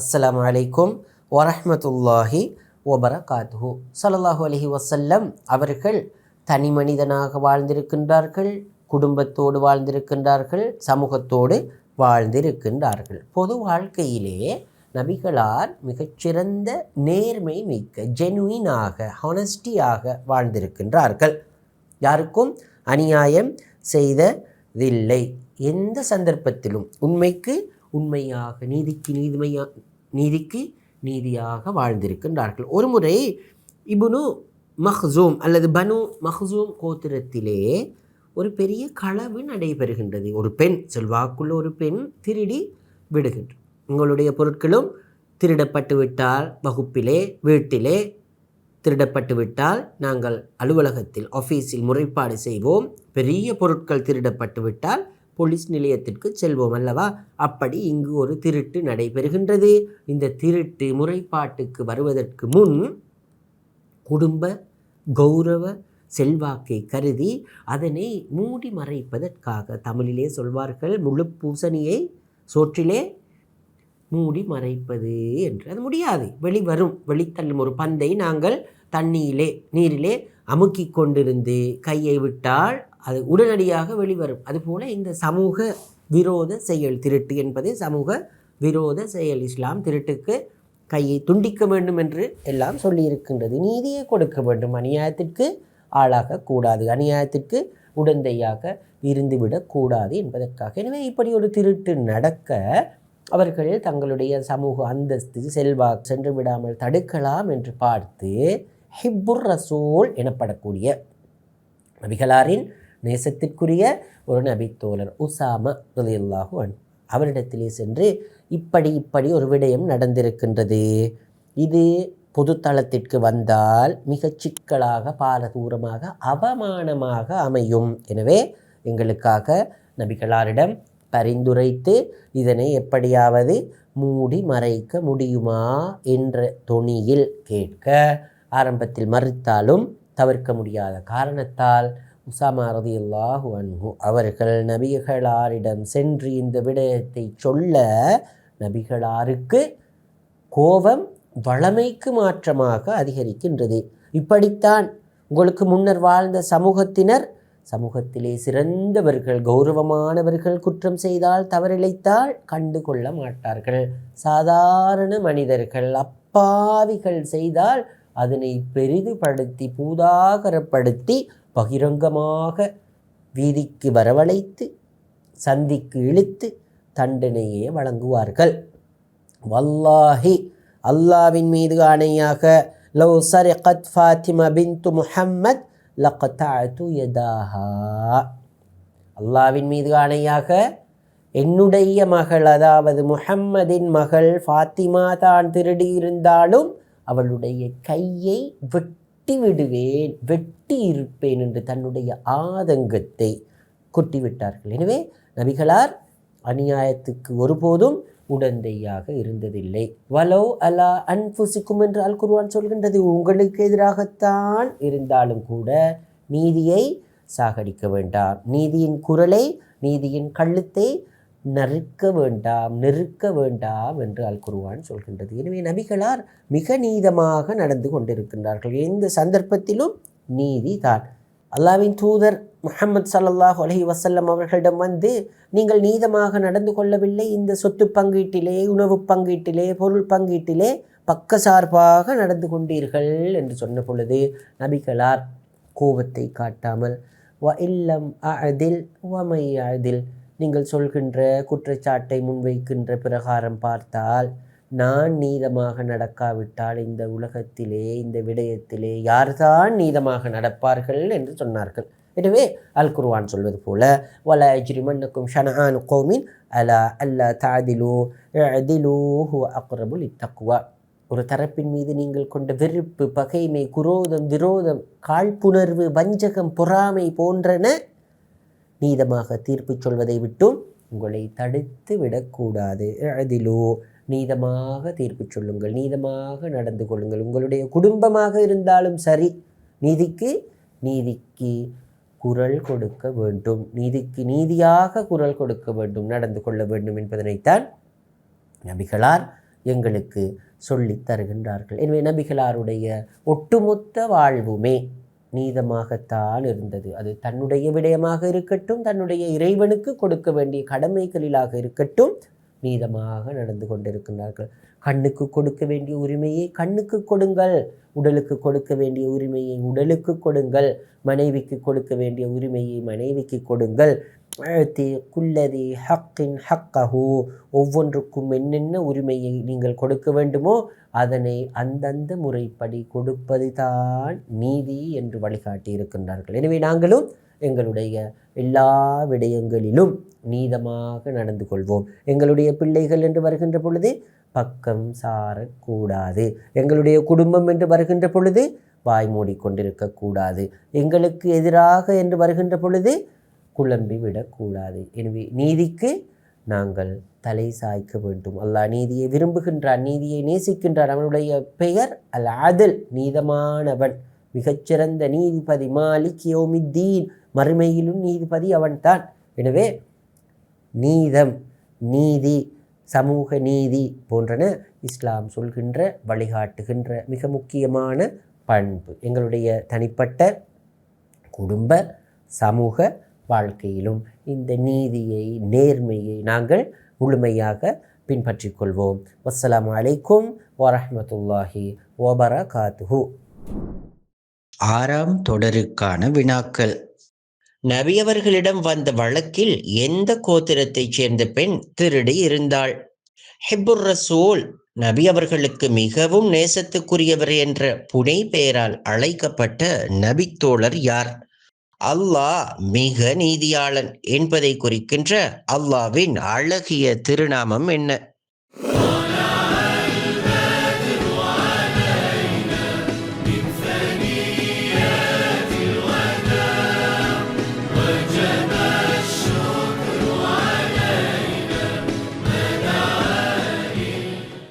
அஸ்லாம் அலைக்கும் வரஹமத்துல்லாஹி வபரகாத்துஹு. ஸல்லல்லாஹு அலஹி வசல்லம் அவர்கள் தனி மனிதனாக வாழ்ந்திருக்கின்றார்கள் குடும்பத்தோடு வாழ்ந்திருக்கின்றார்கள் சமூகத்தோடு வாழ்ந்திருக்கின்றார்கள். பொது வாழ்க்கையிலே நபிகளார் மிகச்சிறந்த நேர்மை மிக்க ஜெனுவினாக ஹானஸ்டியாக வாழ்ந்திருக்கின்றார்கள். யாருக்கும் அநியாயம் செய்ததில்லை. எந்த சந்தர்ப்பத்திலும் உண்மைக்கு உண்மையாக நீதிக்கு நீதிமையாக நீதிக்கு நீதியாக வாழ்ந்திருக்கின்றார்கள். ஒரு முறை இபுனு மஹ்சூம் அல்லது பனு மஹ்சூம் கோத்திரத்திலே ஒரு பெரிய களவு நடைபெறுகின்றது. ஒரு பெண் செல்வாக்குள்ள ஒரு பெண் திருடி விடுகின்ற. உங்களுடைய பொருட்களும் திருடப்பட்டு விட்டால் வகுப்பிலே வீட்டிலே திருடப்பட்டு விட்டால் நாங்கள் அலுவலகத்தில் ஆஃபீஸில் முறைப்பாடு செய்வோம். பெரிய பொருட்கள் திருடப்பட்டு விட்டால் போலீஸ் நிலையத்திற்கு செல்வோம் அல்லவா? அப்படி இங்கு ஒரு திருட்டு நடைபெறுகின்றது. இந்த திருட்டு முறைப்பாட்டுக்கு வருவதற்கு முன் குடும்ப கௌரவ செல்வாக்கை கருதி அதனை மூடி மறைப்பதற்காக தமிழிலே சொல்வார்கள் முழு பூசணியை சோற்றிலே மூடி மறைப்பது என்று. அது முடியாது. வெளிவரும். வெளித்தள்ளும் ஒரு பந்தை நாங்கள் தண்ணியிலே நீரிலே அமுக்கி கொண்டிருந்து கையை விட்டால் அது உடனடியாக வெளிவரும். அதுபோல இந்த சமூக விரோத செயல் திருட்டு என்பது சமூக விரோத செயல் இஸ்லாம் திருட்டுக்கு கையை துண்டிக்க வேண்டும் என்று எல்லாம் சொல்லியிருக்கின்றது. நீதியை கொடுக்க வேண்டும். அநியாயத்திற்கு ஆளாகக்கூடாது அநியாயத்திற்கு உடந்தையாக இருந்துவிடக்கூடாது என்பதற்காக. எனவே இப்படி ஒரு திருட்டு நடக்க அவர்கள் தங்களுடைய சமூக அந்தஸ்து செல்வா சென்று விடாமல் தடுக்கலாம் என்று பார்த்து ஹிப்புர் ரசூல் எனப்படக்கூடிய நபிகளாரின் நேசத்திற்குரிய ஒரு நபித்தோழர் உசாம ரலியல்லாஹு அன் அவரிடத்திலே சென்று இப்படி இப்படி ஒரு விடயம் நடந்திருக்கின்றது. இது பொதுத்தளத்திற்கு வந்தால் மிகச் சிக்கலாக பாரதூரமாக அவமானமாக அமையும். எனவே எங்களுக்காக நபிகளாரிடம் பரிந்துரைத்து இதனை எப்படியாவது மூடி மறைக்க முடியுமா என்ற தொனியில் கேட்க ஆரம்பத்தில் மறுத்தாலும் தவிர்க்க முடியாத காரணத்தால் உசாமா ரதியுல்லாஹு அன்ஹு அவர்கள் நபிகளாரிடம் சென்று இந்த விடயத்தை சொல்ல நபிகளாருக்கு கோபம் வளமைக்கு மாற்றமாக அதிகரிக்கின்றது. இப்படித்தான் உங்களுக்கு முன்னர் வாழ்ந்த சமூகத்தினர் சமூகத்திலே சிறந்தவர்கள் கௌரவமானவர்கள் குற்றம் செய்தால் தவறிழைத்தால் கண்டு கொள்ள மாட்டார்கள். சாதாரண மனிதர்கள் அப்பாவிகள் செய்தால் அதனை பெரிதுபடுத்தி பூதாகரப்படுத்தி பகிரங்கமாக வீதிக்கு வரவழைத்து சந்திக்கு இழுத்து தண்டனையே வழங்குவார்கள். வல்லாஹி அல்லாவின் மீது ஆணையாக லவ் சரிகத் ஃபாத்திமா பின்து முஹம்மத் லகத்தாத்து யதாஹா. அல்லாவின் மீது ஆணையாக என்னுடைய மகள் அதாவது முஹம்மதின் மகள் ஃபாத்திமா தான் திருடி இருந்தாலும் அவளுடைய கையை விட்டு விடுவேன் வெட்டி இருப்பேன் என்று தன்னுடைய ஆதங்கத்தை கொட்டிவிட்டார்கள். எனவே நபிகளார் அநியாயத்துக்கு ஒருபோதும் உடந்தையாக இருந்ததில்லை. வலோ அலா அன்புசிக்கும் என்று அல் குருவான் சொல்கின்றது. உங்களுக்கு எதிராகத்தான் இருந்தாலும் கூட நீதியை சாகடிக்க வேண்டாம். நீதியின் குரலை நீதியின் கழுத்தை நறுக்க வேண்டாம் நெருக்க வேண்டாம் என்று அல் குருவான் சொல்கின்றது. எனவே நபிகளார் மிக நீதமாக நடந்து கொண்டிருக்கின்றார்கள். எந்த சந்தர்ப்பத்திலும் நீதி தான். அல்லாவின் தூதர் முகமது சல்லல்லாஹ் அலஹி வசல்லம் அவர்களிடம் வந்து நீங்கள் நீதமாக நடந்து கொள்ளவில்லை. இந்த சொத்து பங்கீட்டிலே உணவு பங்கீட்டிலே பொருள் பங்கீட்டிலே பக்கசார்பாக நடந்து கொண்டீர்கள் என்று சொன்ன பொழுது நபிகளார் கோபத்தை காட்டாமல் வ இல்லம் அதில் வமை அதில் நீங்கள் சொல்கின்ற குற்றச்சாட்டை முன்வைக்கின்ற பிரகாரம் பார்த்தால் நான் நீதமாக நடக்காவிட்டால் இந்த உலகத்திலே இந்த விடயத்திலே யார்தான் நீதமாக நடப்பார்கள் என்று சொன்னார்கள். எனவே அல் குர்வான் சொல்வது போல வல அஜ்ரிமன்னக்கும் ஷனஆன் கோமின் அலா அல்லா தாதிலு அதிலு அக்ரபுல் இத்தக்குவா ஒரு தரப்பின் மீது நீங்கள் கொண்ட வெறுப்பு பகைமை குரோதம் விரோதம் காழ்ப்புணர்வு வஞ்சகம் பொறாமை போன்றன நீதமாக தீர்ப்பு சொல்வதை விட்டும் உங்களை தடுத்து விடக்கூடாது. அதிலோ நீதமாக தீர்ப்பு சொல்லுங்கள். நீதமாக நடந்து கொள்ளுங்கள். உங்களுடைய குடும்பமாக இருந்தாலும் சரி நீதிக்கு நீதிக்கு குரல் கொடுக்க வேண்டும். நீதிக்கு நீதியாக குரல் கொடுக்க வேண்டும். நடந்து கொள்ள வேண்டும் என்பதனைத்தான் நபிகளார் எங்களுக்கு சொல்லித் தருகின்றார்கள். எனவே நபிகளாருடைய ஒட்டுமொத்த வாழ்வுமே நீதமாகத்தான் இருந்தது. அது தன்னுடைய விடயமாக இருக்கட்டும் தன்னுடைய இறைவனுக்கு கொடுக்க வேண்டிய கடமைகளிலாக இருக்கட்டும் நீதமாக நடந்து கொண்டிருக்கின்றார்கள். கண்ணுக்கு கொடுக்க வேண்டிய உரிமையை கண்ணுக்கு கொடுங்கள். உடலுக்கு கொடுக்க வேண்டிய உரிமையை உடலுக்கு கொடுங்கள். மனைவிக்கு கொடுக்க வேண்டிய உரிமையை மனைவிக்கு கொடுங்கள். குல்லதி ஹக்கின் ஹக்கஹு ஒவ்வொன்றுக்கும் என்னென்ன உரிமையை நீங்கள் கொடுக்க வேண்டுமோ அதனை அந்தந்த முறைப்படி கொடுப்பது தான் நீதி என்று வழிகாட்டி இருக்கின்றார்கள் எனவே நாங்களும் எங்களுடைய எல்லா விடயங்களிலும் நீதமாக நடந்து கொள்வோம். எங்களுடைய பிள்ளைகள் என்று வருகின்ற பொழுது பக்கம் சாரக்கூடாது. எங்களுடைய குடும்பம் என்று வருகின்ற பொழுது வாய் மூடிக்கொண்டிருக்கக்கூடாது. எங்களுக்கு எதிராக என்று வருகின்ற பொழுது குழம்பி விடக்கூடாது. எனவே நீதிக்கு நாங்கள் தலை சாய்க்க வேண்டும். அல்லாஹ் நீதியை விரும்புகின்றான் நீதியை நேசிக்கின்றான். அவனுடைய பெயர் அல் அதில் நீதமானவன். மிகச்சிறந்த நீதிபதி மாலிக் யோமித்தீன் மறுமையிலும் நீதிபதி அவன்தான். எனவே நீதம் நீதி சமூக நீதி போன்றன இஸ்லாம் சொல்கின்ற வழிகாட்டுகின்ற மிக முக்கியமான பண்பு. எங்களுடைய தனிப்பட்ட குடும்ப சமூக வாழ்க்கையிலும் இந்த நீதியை நேர்மையை நாங்கள் முழுமையாக பின்பற்றிக் கொள்வோம். வஸ்ஸலாமு அலைக்கும் வரஹ்மத்துல்லாஹி வபரகாத்துஹு. ஆறாம் தொடருக்கான வினாக்கள். நபி அவர்களிடம் வந்த வழக்கில் எந்த கோத்திரத்தைச் சேர்ந்த பெண் திருடி இருந்தாள்? ஹிபுர் ரசூல் நபி அவர்களுக்கு மிகவும் நேசத்துக்குரியவர் என்ற புனை பெயரால் அழைக்கப்பட்ட நபித்தோழர் யார்? அல்லாஹ் மிக நீதியாளன் என்பதை குறிக்கின்ற அல்லாவின் அழகிய திருநாமம் என்ன?